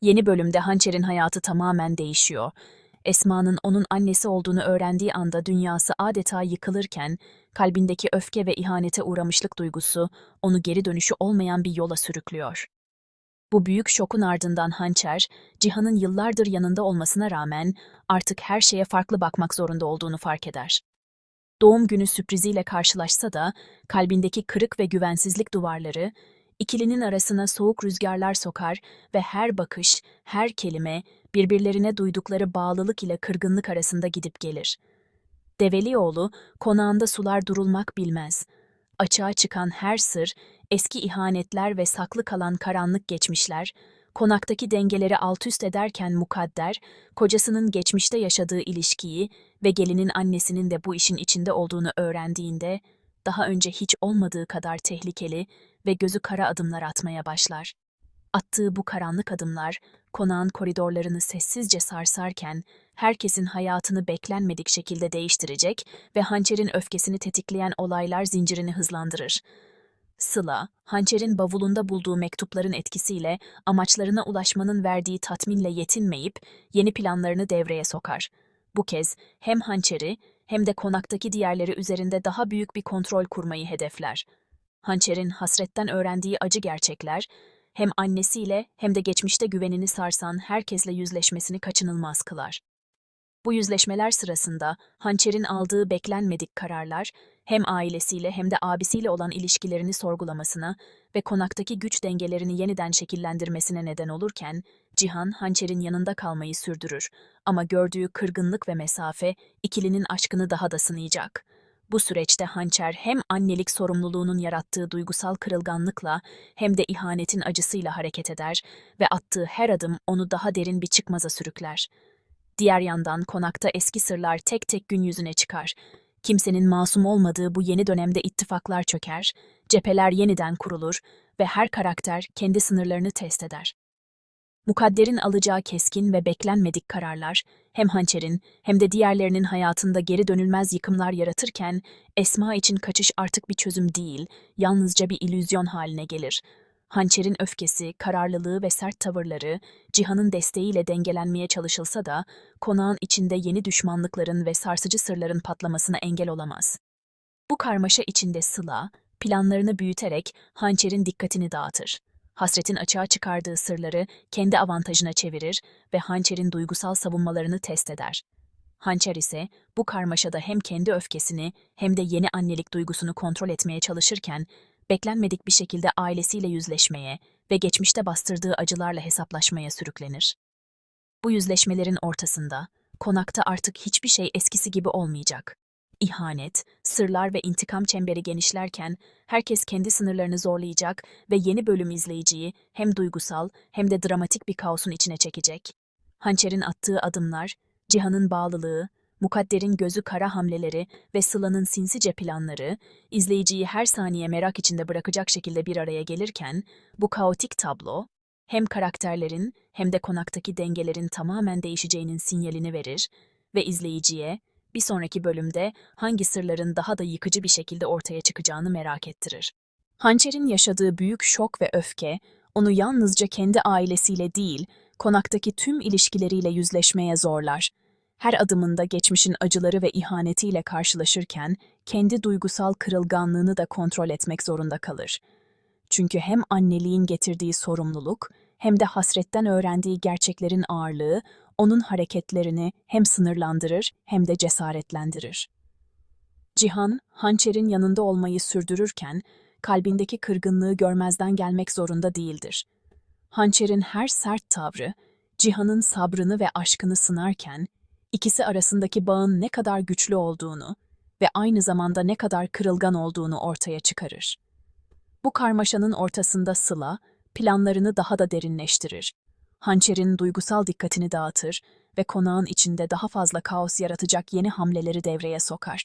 Yeni bölümde Hançer'in hayatı tamamen değişiyor. Esma'nın onun annesi olduğunu öğrendiği anda dünyası adeta yıkılırken, kalbindeki öfke ve ihanete uğramışlık duygusu onu geri dönüşü olmayan bir yola sürüklüyor. Bu büyük şokun ardından Hançer, Cihan'ın yıllardır yanında olmasına rağmen artık her şeye farklı bakmak zorunda olduğunu fark eder. Doğum günü sürpriziyle karşılaşsa da kalbindeki kırık ve güvensizlik duvarları ikilinin arasına soğuk rüzgarlar sokar ve her bakış, her kelime birbirlerine duydukları bağlılık ile kırgınlık arasında gidip gelir. Develioğlu konağında sular durulmak bilmez. Açığa çıkan her sır, eski ihanetler ve saklı kalan karanlık geçmişler, konaktaki dengeleri altüst ederken mukadder, kocasının geçmişte yaşadığı ilişkiyi ve gelinin annesinin de bu işin içinde olduğunu öğrendiğinde, daha önce hiç olmadığı kadar tehlikeli ve gözü kara adımlar atmaya başlar. Attığı bu karanlık adımlar, konağın koridorlarını sessizce sarsarken, herkesin hayatını beklenmedik şekilde değiştirecek ve hançerin öfkesini tetikleyen olaylar zincirini hızlandırır. Sıla, hançerin bavulunda bulduğu mektupların etkisiyle amaçlarına ulaşmanın verdiği tatminle yetinmeyip yeni planlarını devreye sokar. Bu kez hem hançeri hem de konaktaki diğerleri üzerinde daha büyük bir kontrol kurmayı hedefler. Hançer'in hasretten öğrendiği acı gerçekler, hem annesiyle hem de geçmişte güvenini sarsan herkesle yüzleşmesini kaçınılmaz kılar. Bu yüzleşmeler sırasında Hançer'in aldığı beklenmedik kararlar, hem ailesiyle hem de abisiyle olan ilişkilerini sorgulamasına ve konaktaki güç dengelerini yeniden şekillendirmesine neden olurken, Cihan Hançer'in yanında kalmayı sürdürür ama gördüğü kırgınlık ve mesafe ikilinin aşkını daha da sınayacak. Bu süreçte Hançer hem annelik sorumluluğunun yarattığı duygusal kırılganlıkla hem de ihanetin acısıyla hareket eder ve attığı her adım onu daha derin bir çıkmaza sürükler. Diğer yandan konakta eski sırlar tek tek gün yüzüne çıkar. Kimsenin masum olmadığı bu yeni dönemde ittifaklar çöker, cepheler yeniden kurulur ve her karakter kendi sınırlarını test eder. Mukadder'in alacağı keskin ve beklenmedik kararlar hem Hançer'in hem de diğerlerinin hayatında geri dönülmez yıkımlar yaratırken Esma için kaçış artık bir çözüm değil, yalnızca bir illüzyon haline gelir. Hançer'in öfkesi, kararlılığı ve sert tavırları Cihan'ın desteğiyle dengelenmeye çalışılsa da konağın içinde yeni düşmanlıkların ve sarsıcı sırların patlamasına engel olamaz. Bu karmaşa içinde Sıla, planlarını büyüterek Hançer'in dikkatini dağıtır. Hasretin açığa çıkardığı sırları kendi avantajına çevirir ve Hançer'in duygusal savunmalarını test eder. Hançer ise bu karmaşada hem kendi öfkesini hem de yeni annelik duygusunu kontrol etmeye çalışırken, beklenmedik bir şekilde ailesiyle yüzleşmeye ve geçmişte bastırdığı acılarla hesaplaşmaya sürüklenir. Bu yüzleşmelerin ortasında, konakta artık hiçbir şey eskisi gibi olmayacak. İhanet, sırlar ve intikam çemberi genişlerken herkes kendi sınırlarını zorlayacak ve yeni bölüm izleyiciyi hem duygusal hem de dramatik bir kaosun içine çekecek. Hançer'in attığı adımlar, Cihan'ın bağlılığı, Mukadder'in gözü kara hamleleri ve Sıla'nın sinsice planları, izleyiciyi her saniye merak içinde bırakacak şekilde bir araya gelirken, bu kaotik tablo, hem karakterlerin hem de konaktaki dengelerin tamamen değişeceğinin sinyalini verir ve izleyiciye, bir sonraki bölümde hangi sırların daha da yıkıcı bir şekilde ortaya çıkacağını merak ettirir. Hançer'in yaşadığı büyük şok ve öfke, onu yalnızca kendi ailesiyle değil, konaktaki tüm ilişkileriyle yüzleşmeye zorlar. Her adımında geçmişin acıları ve ihanetiyle karşılaşırken, kendi duygusal kırılganlığını da kontrol etmek zorunda kalır. Çünkü hem anneliğin getirdiği sorumluluk, hem de hasretten öğrendiği gerçeklerin ağırlığı, onun hareketlerini hem sınırlandırır hem de cesaretlendirir. Cihan, hançerin yanında olmayı sürdürürken, kalbindeki kırgınlığı görmezden gelmek zorunda değildir. Hançerin her sert tavrı, Cihan'ın sabrını ve aşkını sınarken, ikisi arasındaki bağın ne kadar güçlü olduğunu ve aynı zamanda ne kadar kırılgan olduğunu ortaya çıkarır. Bu karmaşanın ortasında Sıla, planlarını daha da derinleştirir. Hançer'in duygusal dikkatini dağıtır ve konağın içinde daha fazla kaos yaratacak yeni hamleleri devreye sokar.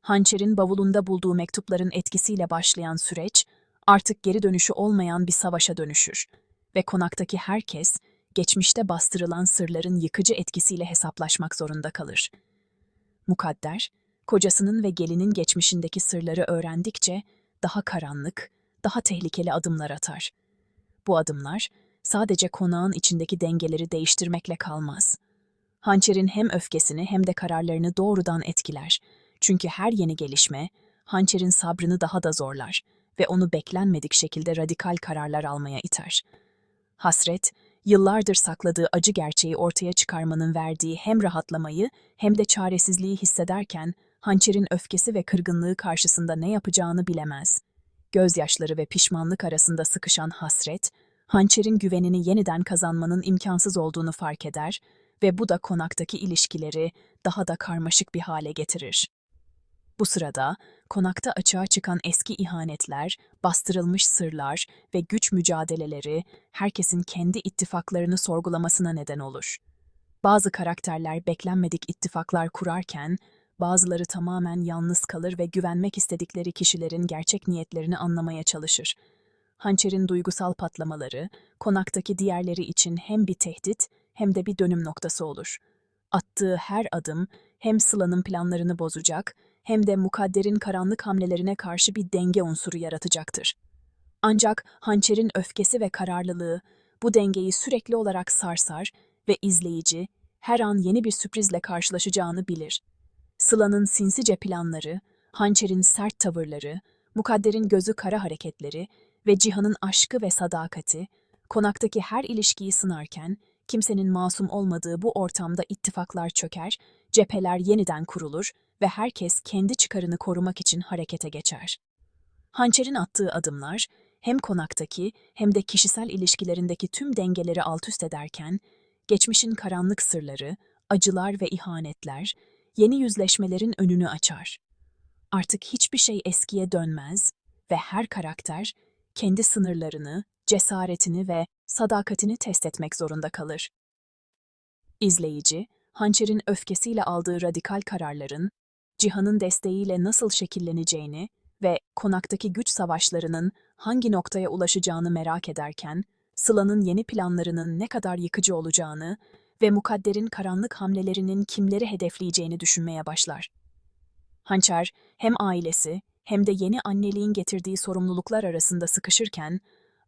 Hançer'in bavulunda bulduğu mektupların etkisiyle başlayan süreç, artık geri dönüşü olmayan bir savaşa dönüşür ve konaktaki herkes, geçmişte bastırılan sırların yıkıcı etkisiyle hesaplaşmak zorunda kalır. Mukadder, kocasının ve gelinin geçmişindeki sırları öğrendikçe daha karanlık, daha tehlikeli adımlar atar. Bu adımlar, sadece konağın içindeki dengeleri değiştirmekle kalmaz. Hançer'in hem öfkesini hem de kararlarını doğrudan etkiler. Çünkü her yeni gelişme, Hançer'in sabrını daha da zorlar ve onu beklenmedik şekilde radikal kararlar almaya iter. Hasret, yıllardır sakladığı acı gerçeği ortaya çıkarmanın verdiği hem rahatlamayı hem de çaresizliği hissederken, Hançer'in öfkesi ve kırgınlığı karşısında ne yapacağını bilemez. Gözyaşları ve pişmanlık arasında sıkışan hasret, Hançer'in güvenini yeniden kazanmanın imkansız olduğunu fark eder ve bu da konaktaki ilişkileri daha da karmaşık bir hale getirir. Bu sırada konakta açığa çıkan eski ihanetler, bastırılmış sırlar ve güç mücadeleleri herkesin kendi ittifaklarını sorgulamasına neden olur. Bazı karakterler beklenmedik ittifaklar kurarken, bazıları tamamen yalnız kalır ve güvenmek istedikleri kişilerin gerçek niyetlerini anlamaya çalışır. Hançer'in duygusal patlamaları, konaktaki diğerleri için hem bir tehdit hem de bir dönüm noktası olur. Attığı her adım hem Sıla'nın planlarını bozacak hem de mukadderin karanlık hamlelerine karşı bir denge unsuru yaratacaktır. Ancak hançerin öfkesi ve kararlılığı bu dengeyi sürekli olarak sarsar ve izleyici her an yeni bir sürprizle karşılaşacağını bilir. Sıla'nın sinsice planları, hançerin sert tavırları, mukadderin gözü kara hareketleri ve Cihan'ın aşkı ve sadakati, konaktaki her ilişkiyi sınarken, kimsenin masum olmadığı bu ortamda ittifaklar çöker, cepheler yeniden kurulur ve herkes kendi çıkarını korumak için harekete geçer. Hançer'in attığı adımlar, hem konaktaki hem de kişisel ilişkilerindeki tüm dengeleri altüst ederken, geçmişin karanlık sırları, acılar ve ihanetler, yeni yüzleşmelerin önünü açar. Artık hiçbir şey eskiye dönmez ve her karakter kendi sınırlarını, cesaretini ve sadakatini test etmek zorunda kalır. İzleyici, hançerin öfkesiyle aldığı radikal kararların, cihanın desteğiyle nasıl şekilleneceğini ve konaktaki güç savaşlarının hangi noktaya ulaşacağını merak ederken, Sıla'nın yeni planlarının ne kadar yıkıcı olacağını ve mukadderin karanlık hamlelerinin kimleri hedefleyeceğini düşünmeye başlar. Hançer hem ailesi hem de yeni anneliğin getirdiği sorumluluklar arasında sıkışırken,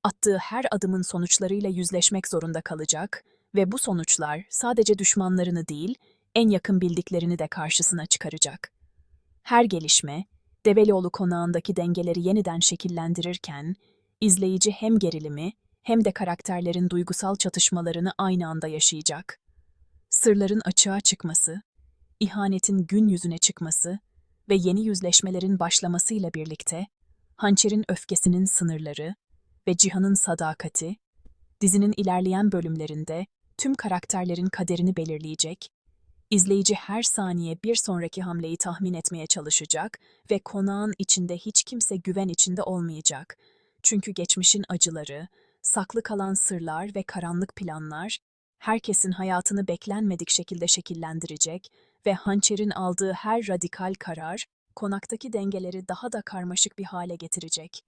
attığı her adımın sonuçlarıyla yüzleşmek zorunda kalacak ve bu sonuçlar sadece düşmanlarını değil, en yakın bildiklerini de karşısına çıkaracak. Her gelişme, Develioğlu konağındaki dengeleri yeniden şekillendirirken, izleyici hem gerilimi hem de karakterlerin duygusal çatışmalarını aynı anda yaşayacak. Sırların açığa çıkması, ihanetin gün yüzüne çıkması ve yeni yüzleşmelerin başlamasıyla birlikte, hançerin öfkesinin sınırları ve cihanın sadakati, dizinin ilerleyen bölümlerinde tüm karakterlerin kaderini belirleyecek, izleyici her saniye bir sonraki hamleyi tahmin etmeye çalışacak ve konağın içinde hiç kimse güven içinde olmayacak. Çünkü geçmişin acıları, saklı kalan sırlar ve karanlık planlar, herkesin hayatını beklenmedik şekilde şekillendirecek ve hançerin aldığı her radikal karar, konaktaki dengeleri daha da karmaşık bir hale getirecek.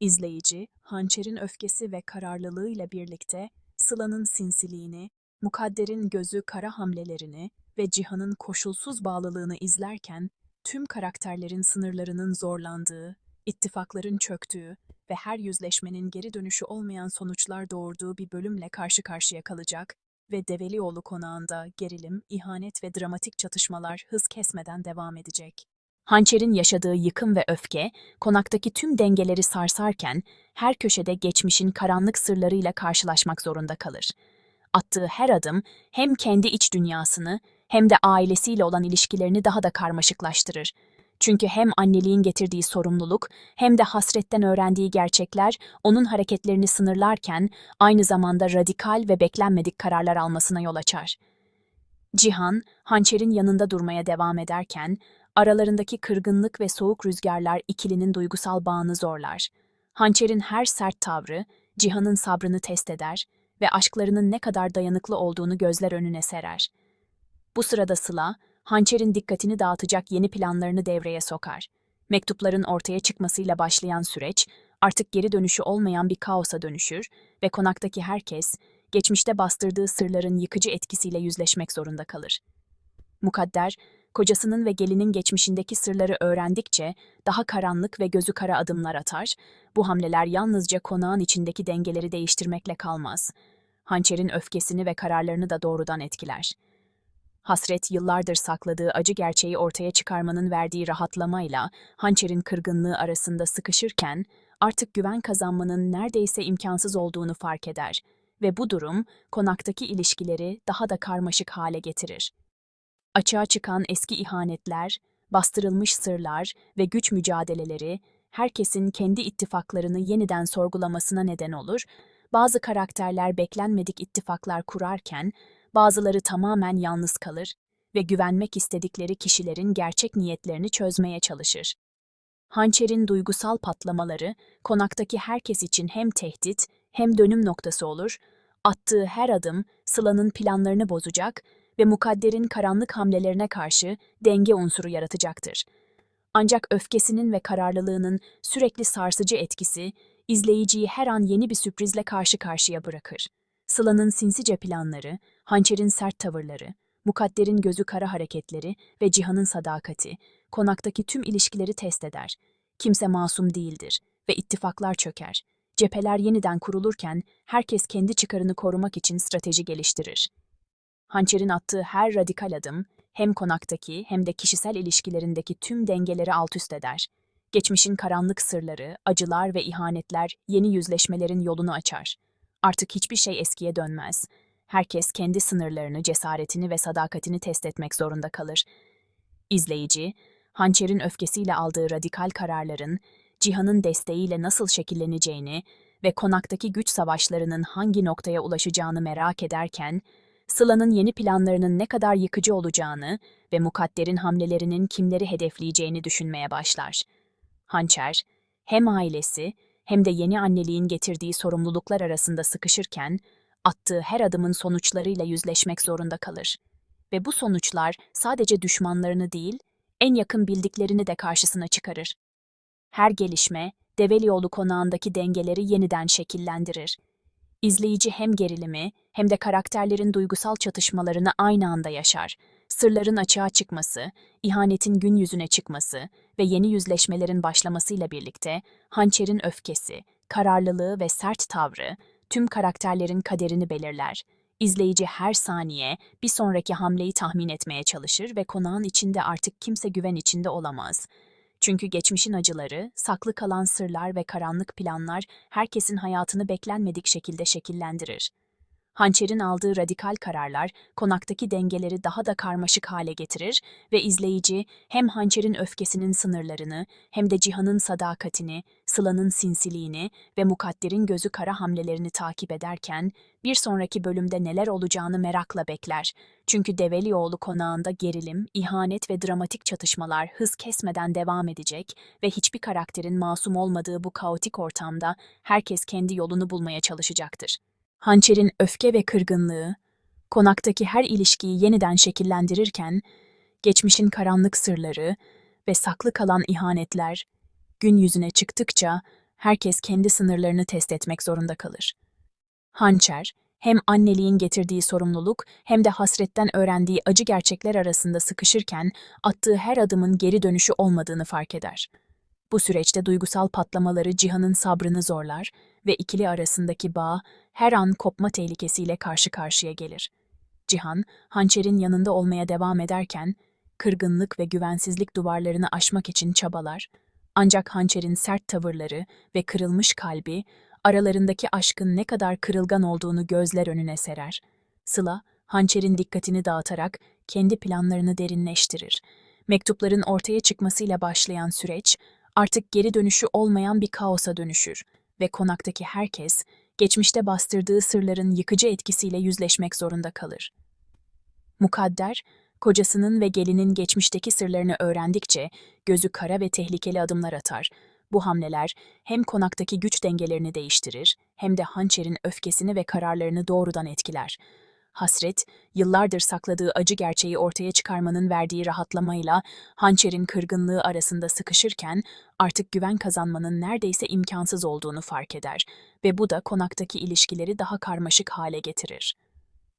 İzleyici, hançerin öfkesi ve kararlılığıyla birlikte Sıla'nın sinsiliğini, mukadderin gözü kara hamlelerini ve Cihan'ın koşulsuz bağlılığını izlerken, tüm karakterlerin sınırlarının zorlandığı, ittifakların çöktüğü ve her yüzleşmenin geri dönüşü olmayan sonuçlar doğurduğu bir bölümle karşı karşıya kalacak ve Develioğlu konağında gerilim, ihanet ve dramatik çatışmalar hız kesmeden devam edecek. Hançer'in yaşadığı yıkım ve öfke, konaktaki tüm dengeleri sarsarken her köşede geçmişin karanlık sırlarıyla karşılaşmak zorunda kalır. Attığı her adım hem kendi iç dünyasını hem de ailesiyle olan ilişkilerini daha da karmaşıklaştırır. Çünkü hem anneliğin getirdiği sorumluluk hem de hasretten öğrendiği gerçekler onun hareketlerini sınırlarken aynı zamanda radikal ve beklenmedik kararlar almasına yol açar. Cihan, hançerin yanında durmaya devam ederken, aralarındaki kırgınlık ve soğuk rüzgarlar ikilinin duygusal bağını zorlar. Hançerin her sert tavrı, Cihan'ın sabrını test eder ve aşklarının ne kadar dayanıklı olduğunu gözler önüne serer. Bu sırada Sıla, hançerin dikkatini dağıtacak yeni planlarını devreye sokar. Mektupların ortaya çıkmasıyla başlayan süreç, artık geri dönüşü olmayan bir kaosa dönüşür ve konaktaki herkes, geçmişte bastırdığı sırların yıkıcı etkisiyle yüzleşmek zorunda kalır. Mukadder, kocasının ve gelinin geçmişindeki sırları öğrendikçe daha karanlık ve gözü kara adımlar atar. Bu hamleler yalnızca konağın içindeki dengeleri değiştirmekle kalmaz. Hançer'in öfkesini ve kararlarını da doğrudan etkiler. Hasret yıllardır sakladığı acı gerçeği ortaya çıkarmanın verdiği rahatlamayla hançerin kırgınlığı arasında sıkışırken artık güven kazanmanın neredeyse imkansız olduğunu fark eder ve bu durum konaktaki ilişkileri daha da karmaşık hale getirir. Açığa çıkan eski ihanetler, bastırılmış sırlar ve güç mücadeleleri herkesin kendi ittifaklarını yeniden sorgulamasına neden olur. Bazı karakterler beklenmedik ittifaklar kurarken bazıları tamamen yalnız kalır ve güvenmek istedikleri kişilerin gerçek niyetlerini çözmeye çalışır. Hançer'in duygusal patlamaları konaktaki herkes için hem tehdit hem dönüm noktası olur. Attığı her adım Sıla'nın planlarını bozacak ve mukadderin karanlık hamlelerine karşı denge unsuru yaratacaktır. Ancak öfkesinin ve kararlılığının sürekli sarsıcı etkisi izleyiciyi her an yeni bir sürprizle karşı karşıya bırakır. Sıla'nın sinsice planları, hançerin sert tavırları, mukadderin gözü kara hareketleri ve Cihan'ın sadakati, konaktaki tüm ilişkileri test eder. Kimse masum değildir ve ittifaklar çöker. Cepheler yeniden kurulurken herkes kendi çıkarını korumak için strateji geliştirir. Hançer'in attığı her radikal adım hem konaktaki hem de kişisel ilişkilerindeki tüm dengeleri alt üst eder. Geçmişin karanlık sırları, acılar ve ihanetler yeni yüzleşmelerin yolunu açar. Artık hiçbir şey eskiye dönmez. Herkes kendi sınırlarını, cesaretini ve sadakatini test etmek zorunda kalır. İzleyici, hançerin öfkesiyle aldığı radikal kararların, Cihan'ın desteğiyle nasıl şekilleneceğini ve konaktaki güç savaşlarının hangi noktaya ulaşacağını merak ederken, Sıla'nın yeni planlarının ne kadar yıkıcı olacağını ve mukadderin hamlelerinin kimleri hedefleyeceğini düşünmeye başlar. Hançer, hem ailesi hem de yeni anneliğin getirdiği sorumluluklar arasında sıkışırken, attığı her adımın sonuçlarıyla yüzleşmek zorunda kalır. Ve bu sonuçlar sadece düşmanlarını değil, en yakın bildiklerini de karşısına çıkarır. Her gelişme, Develioğlu konağındaki dengeleri yeniden şekillendirir. İzleyici hem gerilimi hem de karakterlerin duygusal çatışmalarını aynı anda yaşar. Sırların açığa çıkması, ihanetin gün yüzüne çıkması ve yeni yüzleşmelerin başlamasıyla birlikte hançerin öfkesi, kararlılığı ve sert tavrı tüm karakterlerin kaderini belirler. İzleyici her saniye bir sonraki hamleyi tahmin etmeye çalışır ve konağın içinde artık kimse güven içinde olamaz. Çünkü geçmişin acıları, saklı kalan sırlar ve karanlık planlar herkesin hayatını beklenmedik şekilde şekillendirir. Hançer'in aldığı radikal kararlar konaktaki dengeleri daha da karmaşık hale getirir ve izleyici hem Hançer'in öfkesinin sınırlarını hem de Cihan'ın sadakatini, Sıla'nın sinsiliğini ve Mukadder'in gözü kara hamlelerini takip ederken bir sonraki bölümde neler olacağını merakla bekler. Çünkü Develioğlu konağında gerilim, ihanet ve dramatik çatışmalar hız kesmeden devam edecek ve hiçbir karakterin masum olmadığı bu kaotik ortamda herkes kendi yolunu bulmaya çalışacaktır. Hançer'in öfke ve kırgınlığı, konaktaki her ilişkiyi yeniden şekillendirirken, geçmişin karanlık sırları ve saklı kalan ihanetler gün yüzüne çıktıkça herkes kendi sınırlarını test etmek zorunda kalır. Hançer, hem anneliğin getirdiği sorumluluk hem de hasretten öğrendiği acı gerçekler arasında sıkışırken attığı her adımın geri dönüşü olmadığını fark eder. Bu süreçte duygusal patlamaları Cihan'ın sabrını zorlar ve ikili arasındaki bağ her an kopma tehlikesiyle karşı karşıya gelir. Cihan, hançerin yanında olmaya devam ederken, kırgınlık ve güvensizlik duvarlarını aşmak için çabalar, ancak hançerin sert tavırları ve kırılmış kalbi, aralarındaki aşkın ne kadar kırılgan olduğunu gözler önüne serer. Sıla, hançerin dikkatini dağıtarak kendi planlarını derinleştirir. Mektupların ortaya çıkmasıyla başlayan süreç, artık geri dönüşü olmayan bir kaosa dönüşür ve konaktaki herkes, geçmişte bastırdığı sırların yıkıcı etkisiyle yüzleşmek zorunda kalır. Mukadder, kocasının ve gelinin geçmişteki sırlarını öğrendikçe gözü kara ve tehlikeli adımlar atar. Bu hamleler hem konaktaki güç dengelerini değiştirir hem de hançerin öfkesini ve kararlarını doğrudan etkiler. Hasret, yıllardır sakladığı acı gerçeği ortaya çıkarmanın verdiği rahatlamayla hançerin kırgınlığı arasında sıkışırken artık güven kazanmanın neredeyse imkansız olduğunu fark eder ve bu da konaktaki ilişkileri daha karmaşık hale getirir.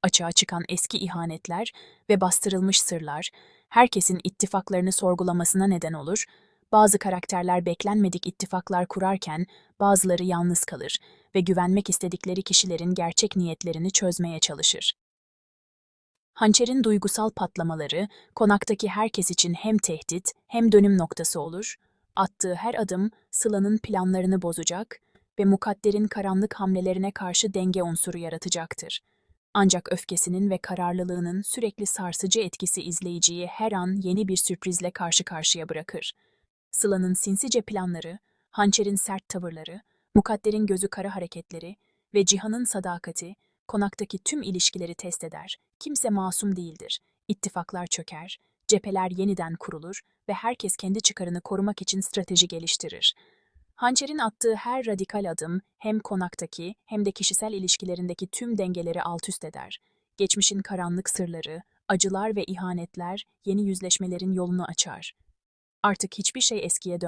açığa çıkan eski ihanetler ve bastırılmış sırlar, herkesin ittifaklarını sorgulamasına neden olur. Bazı karakterler beklenmedik ittifaklar kurarken bazıları yalnız kalır ve güvenmek istedikleri kişilerin gerçek niyetlerini çözmeye çalışır. Hançer'in duygusal patlamaları konaktaki herkes için hem tehdit hem dönüm noktası olur. Attığı her adım Sıla'nın planlarını bozacak ve mukadderin karanlık hamlelerine karşı denge unsuru yaratacaktır. Ancak öfkesinin ve kararlılığının sürekli sarsıcı etkisi izleyiciyi her an yeni bir sürprizle karşı karşıya bırakır. Sıla'nın sinsice planları, hançerin sert tavırları, mukadderin gözü kara hareketleri ve Cihan'ın sadakati, konaktaki tüm ilişkileri test eder. Kimse masum değildir. İttifaklar çöker, cepheler yeniden kurulur ve herkes kendi çıkarını korumak için strateji geliştirir. Hançer'in attığı her radikal adım hem konaktaki hem de kişisel ilişkilerindeki tüm dengeleri alt üst eder. Geçmişin karanlık sırları, acılar ve ihanetler yeni yüzleşmelerin yolunu açar. Artık hiçbir şey eskiye dön